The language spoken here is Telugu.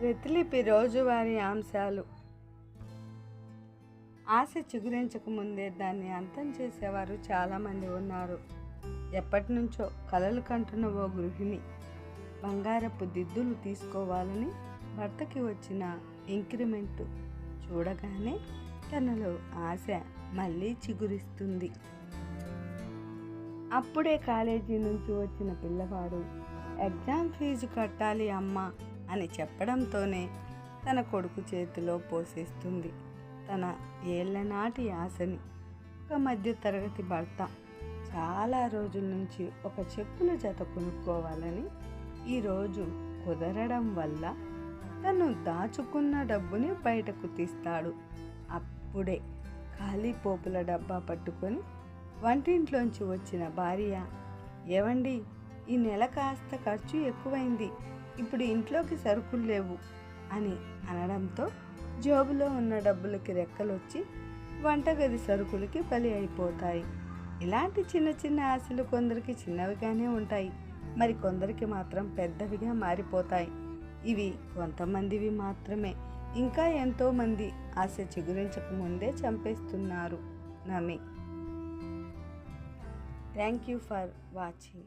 ప్రతిలిపి రోజువారీ అంశాలు. ఆశ చిగురించక ముందే దాన్ని అంతం చేసేవారు చాలామంది ఉన్నారు. ఎప్పటి నుంచో కలలు కంటున్న ఓ గృహిణి బంగారపు దిద్దులు తీసుకోవాలని భర్తకి వచ్చిన ఇంక్రిమెంట్ చూడగానే తనలో ఆశ మళ్ళీ చిగురిస్తుంది. అప్పుడే కాలేజీ నుంచి వచ్చిన పిల్లవాడు ఎగ్జామ్ ఫీజు కట్టాలి అమ్మా అని చెప్పడంతోనే తన కొడుకు చేతిలో పోసేస్తుంది. తన ఏళ్ళనాటి ఆశని ఒక మధ్య తరగతి భర్త చాలా రోజుల నుంచి ఒక చెప్పుల జత కొనుక్కోవాలని ఈరోజు కుదరడం వల్ల తను దాచుకున్న డబ్బుని బయటకు తీస్తాడు. అప్పుడే ఖాళీ పోపుల డబ్బా పట్టుకొని వంటింట్లోంచి వచ్చిన భార్య ఏవండి ఈ నెల కాస్త ఖర్చు ఎక్కువైంది. ఇప్పుడు ఇంట్లోకి సరుకులు లేవు అని అనడంతో జోబులో ఉన్న డబ్బులకి రెక్కలొచ్చి వంటగది సరుకులకి బలి అయిపోతాయి. ఇలాంటి చిన్న చిన్న ఆశలు కొందరికి చిన్నవిగానే ఉంటాయి. మరి కొందరికి మాత్రం పెద్దవిగా మారిపోతాయి. ఇవి కొంతమందివి మాత్రమే. ఇంకా ఎంతోమంది ఆశ చిగురించక ముందే చంపేస్తున్నారు. Nami. Thank you for watching.